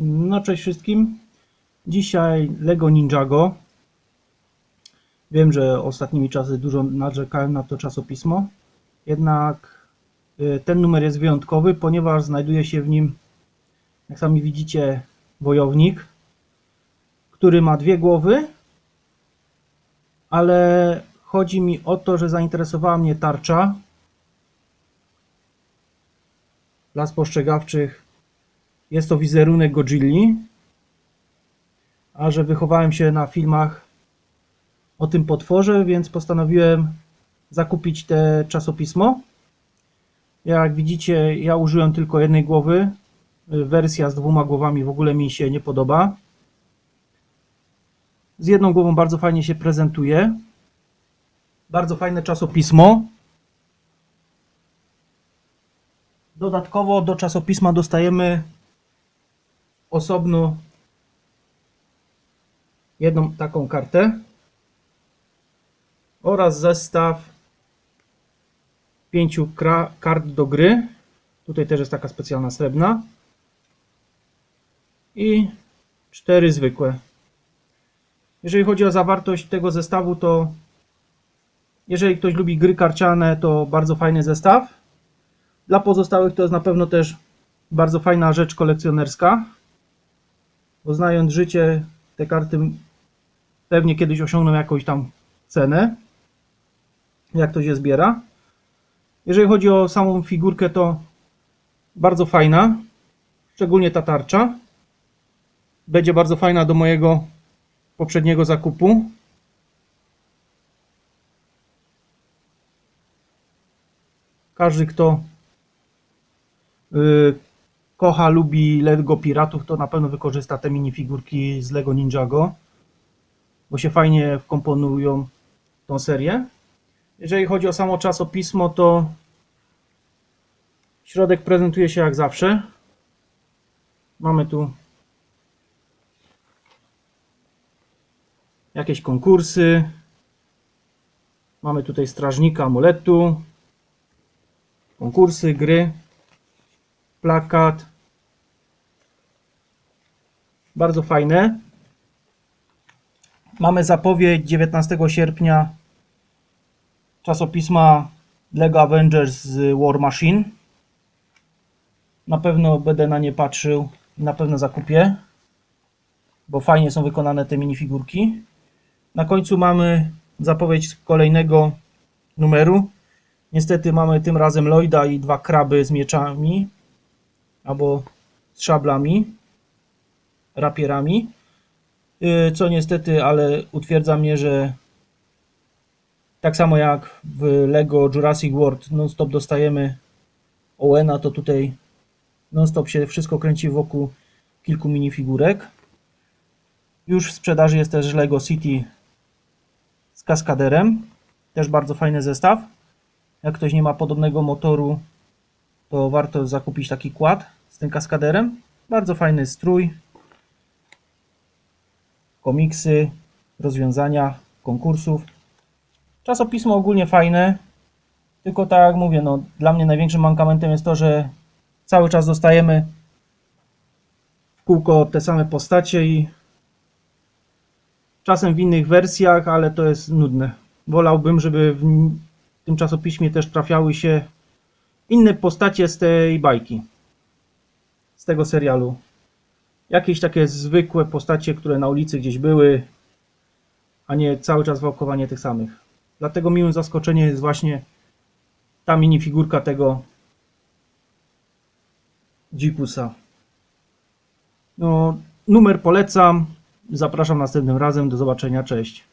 No cześć wszystkim. Dzisiaj Lego Ninjago. Wiem, że ostatnimi czasy dużo narzekałem na to czasopismo. Jednak ten numer jest wyjątkowy, ponieważ znajduje się w nim, jak sami widzicie, wojownik, który ma dwie głowy, ale chodzi mi o to, że zainteresowała mnie tarcza. Dla spostrzegawczych jest to wizerunek Godzilli, a że wychowałem się na filmach o tym potworze, więc postanowiłem zakupić te czasopismo. Jak widzicie, ja użyłem tylko jednej głowy. Wersja z dwoma głowami w ogóle mi się nie podoba. Z jedną głową bardzo fajnie się prezentuje. Bardzo fajne czasopismo. Dodatkowo do czasopisma dostajemy osobno jedną taką kartę oraz zestaw pięciu kart do gry. Tutaj też jest taka specjalna srebrna. I cztery zwykłe. Jeżeli chodzi o zawartość tego zestawu, to jeżeli ktoś lubi gry karciane, to bardzo fajny zestaw. Dla pozostałych to jest na pewno też bardzo fajna rzecz kolekcjonerska. Bo znając życie, te karty pewnie kiedyś osiągną jakąś tam cenę. Jak to się zbiera. Jeżeli chodzi o samą figurkę, to bardzo fajna. Szczególnie ta tarcza. Będzie bardzo fajna do mojego poprzedniego zakupu. Każdy, kto yy, kocha, lubi Lego Piratów, to na pewno wykorzysta te minifigurki z Lego Ninjago, bo się fajnie wkomponują tą serię. Jeżeli chodzi o samo czasopismo, to środek prezentuje się jak zawsze. Mamy tu jakieś konkursy. Mamy tutaj strażnika amuletu. Konkursy, gry plakat. Bardzo fajne. Mamy zapowiedź 19 sierpnia czasopisma Lego Avengers z War Machine. Na pewno będę na nie patrzył na pewno zakupię, bo fajnie są wykonane te minifigurki. Na końcu mamy zapowiedź kolejnego numeru. Niestety mamy tym razem Lloyda i dwa kraby z mieczami albo z szablami, rapierami. Yy, Co niestety, ale utwierdza mnie, że tak samo jak w Lego Jurassic World non-stop dostajemy Owena, to tutaj non-stop się wszystko kręci wokół kilku minifigurek. Już w sprzedaży jest też Lego City z kaskaderem. Też bardzo fajny zestaw. Jak ktoś nie ma podobnego motoru, to warto zakupić taki kład z tym kaskaderem. Bardzo fajny strój. Komiksy, rozwiązania, konkursów. Czasopismo ogólnie fajne. Tylko tak jak mówię, no, dla mnie największym mankamentem jest to, że cały czas dostajemy w kółko te same postacie i czasem w innych wersjach, ale to jest nudne. Wolałbym, żeby w tym czasopiśmie też trafiały się inne postacie z tej bajki, z tego serialu. Jakieś takie zwykłe postacie, które na ulicy gdzieś były, a nie cały czas wałkowanie tych samych. Dlatego miłym zaskoczeniem jest właśnie ta minifigurka tego Dzikusa. No, numer polecam. Zapraszam następnym razem. Do zobaczenia. Cześć.